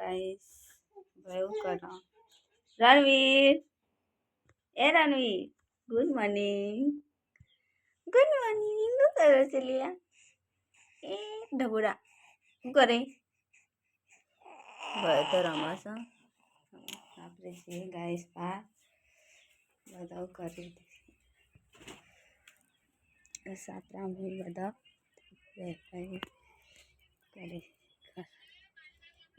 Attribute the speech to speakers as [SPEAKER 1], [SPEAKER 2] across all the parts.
[SPEAKER 1] Guys એવું કરો રણવીર એ Ranveer good morning. Good morning શું કરો છે લિયા? એ ઢબુડા શું કરે? ભાઈ તો રમસ આપણે છીએ ગાઈસ પા બધા કરી દે સાપરા બધા. બેઠા કરી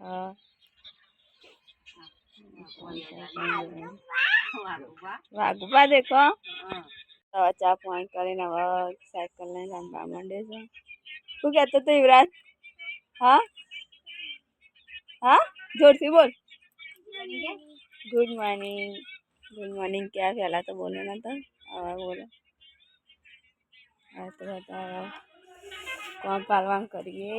[SPEAKER 1] હા
[SPEAKER 2] વાહ
[SPEAKER 1] દેખો. હવે ચા પાણી કરીને હવે સાયકલ લઈને રમવા માંડે છે. શું કહેતો તો યુવરાજ? હા? હા? જોરથી બોલ. ગુડ મોર્નિંગ ગુડ મોર્નિંગ ક્યાં પહેલાં તો બોલો નતો હવે બોલો. હવે તો બતાવો. કોણ પાલવાન કરીએ?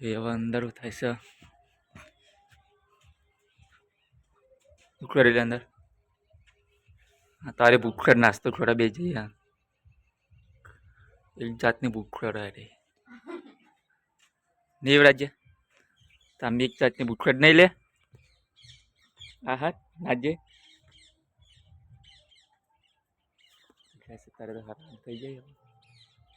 [SPEAKER 3] એ હવે અંદર થાય છે ઉકળી લે અંદર હા તારે ભૂખડ નાસ્તો ખોરા બે જઈએ એક જાતની ભૂખડ રે. નહીં રાજ્ય તમે એક જાતની ભૂખડ નહીં લે? હા હા નાજે તારે તો હરામ થઈ જાય.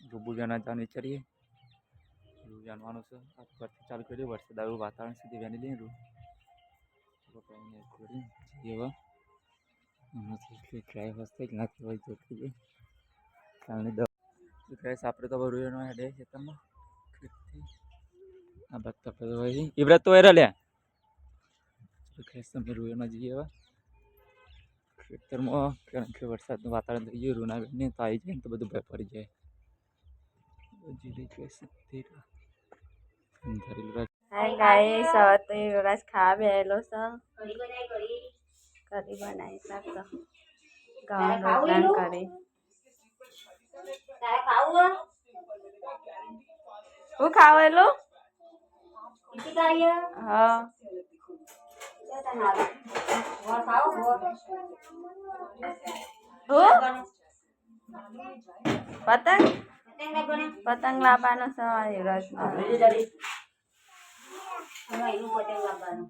[SPEAKER 3] ડૂબુ જાના જવાનું વિચારીએ. જાણવાનું છે. આ ચાલુ કર્યું, વરસાદ આવ્યું, વાતાવરણ સુધી વેની લઈને કરી જેવા ડ્રાઈવ હશે જ નથી હોય જોતી જાય કારણે દવા ડ્રેસ આપણે તો રૂયનો હેડે છે તમે આ બધા તો હોય ઇબ્રત તો એરા લ્યા. ખેસ તમે રૂયનો જઈએ ખેતરમાં કારણ કે વરસાદનું વાતાવરણ થઈ ગયું રૂના ને તો આવી જાય ને તો બધું ભય પડી જાય.
[SPEAKER 1] હાય ગાઈસ હવે તો યુવરાજ ખાવા બેહેલો છે
[SPEAKER 2] કઢી બનાવી કઢી
[SPEAKER 1] કરી બનાવી શકતો ઘઉં રોટલા કરી હું પતંગ
[SPEAKER 2] પતંગ ના બને
[SPEAKER 1] પતંગ લાવવાનો છે યુવરાજ
[SPEAKER 2] એમાં એનું પતંગ લાવવાનું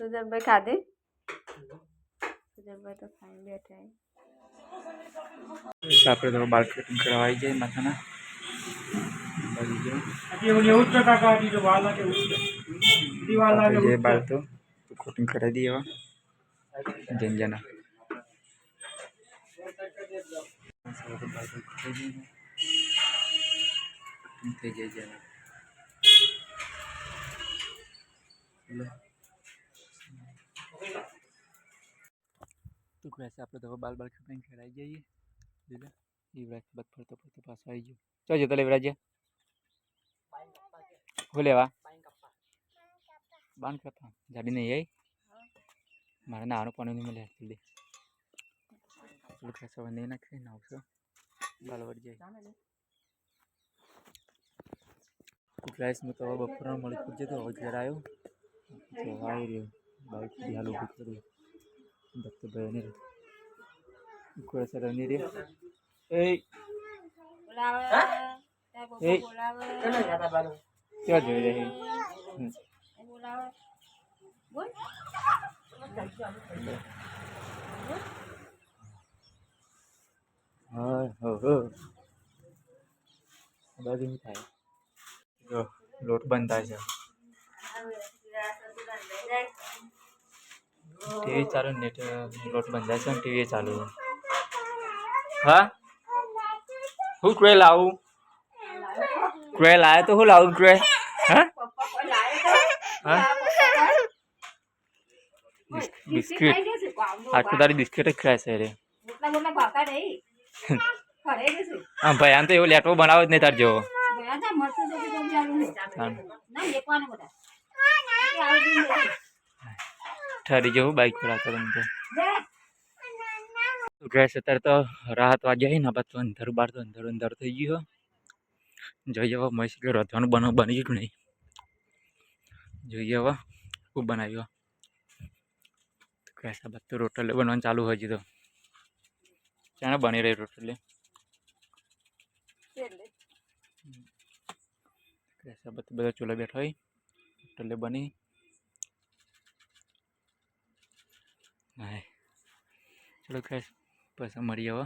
[SPEAKER 1] સુજલભાઈ ખાધી સુજલભાઈ તો ખાઈ બેઠા
[SPEAKER 3] આપણે તો બાલ કટિંગ કરવા આવી જાય માથાના બાજુ જો આપણે જે બાલ તો કટિંગ કરાવી દઈએ હવે જંજાના થઈ જાય જેના તો કહેશે આપણે તો હવે બાલ બાલ કટિંગ કરાવી જઈએ લીધા યુવરાજ બાદ ફરતો ફરતો પાછો આવી ગયો ચો જતો યુવરાજ હું લેવા બાન કપા ગાડી નહીં આવી મારે નાનું પાણી નહીં મળે જલ્દી પેલું કહેશે હવે નહીં નાખશે નાવશો બાલ વળી જાય કુકલાઈસ મેં તો હવે બપોરના મળી પૂછે તો હવે ઘેર આવ્યો તો આવી રહ્યો બાઈક બિહાર ઊભું કર્યું દત્તભાઈ ને કોઈ સર ને રે એ
[SPEAKER 1] બોલાવે
[SPEAKER 2] હા?
[SPEAKER 1] તારા
[SPEAKER 3] એ.
[SPEAKER 1] પપ્પા બોલાવે
[SPEAKER 2] ચલો જાતા બાનું
[SPEAKER 3] ક્યાં જોઈ રહી
[SPEAKER 1] એ બોલાવે બોલ
[SPEAKER 3] હા હો હો આ બાજુ શું થાય જો લોટ થાય છે. ટીવી ચાલુ નેટ લોટ બંધાય છે ટીવી ચાલુ છે. હા? હું ક્રે લાવું ક્રે લાવે તો હું લાવું ક્રે હા?
[SPEAKER 1] બિસ્કિટ.
[SPEAKER 3] આટલું તારી બિસ્કિટ જ ખાય છે રે. હા ભાઈ આમ તો એવો લેટવો બનાવો જ નહીં તાર જેવો.
[SPEAKER 1] તા તો ચાલુ નહીં. ના બધા.
[SPEAKER 3] ઠરી જવું બાઈક પર તમે તો. ગેસ અત્યારે તો રાહત વાગ્યા ને બાદ તો અંધારું બાર તો અંધારું અંધાર થઈ ગયું જોઈ જવા મહી કે રથવાનું બની ગયું નહીં? જોઈ જવા ખૂબ બનાવ્યો ગેસ આ બધું રોટલે બનવાનું ચાલુ હોય તો. ક્યાં બની રહી રોટલી? ગેસ બાદ બધા ચૂલા બેઠા હોય એટલે બની હાય ચલો ગેસ પછી મળી હવે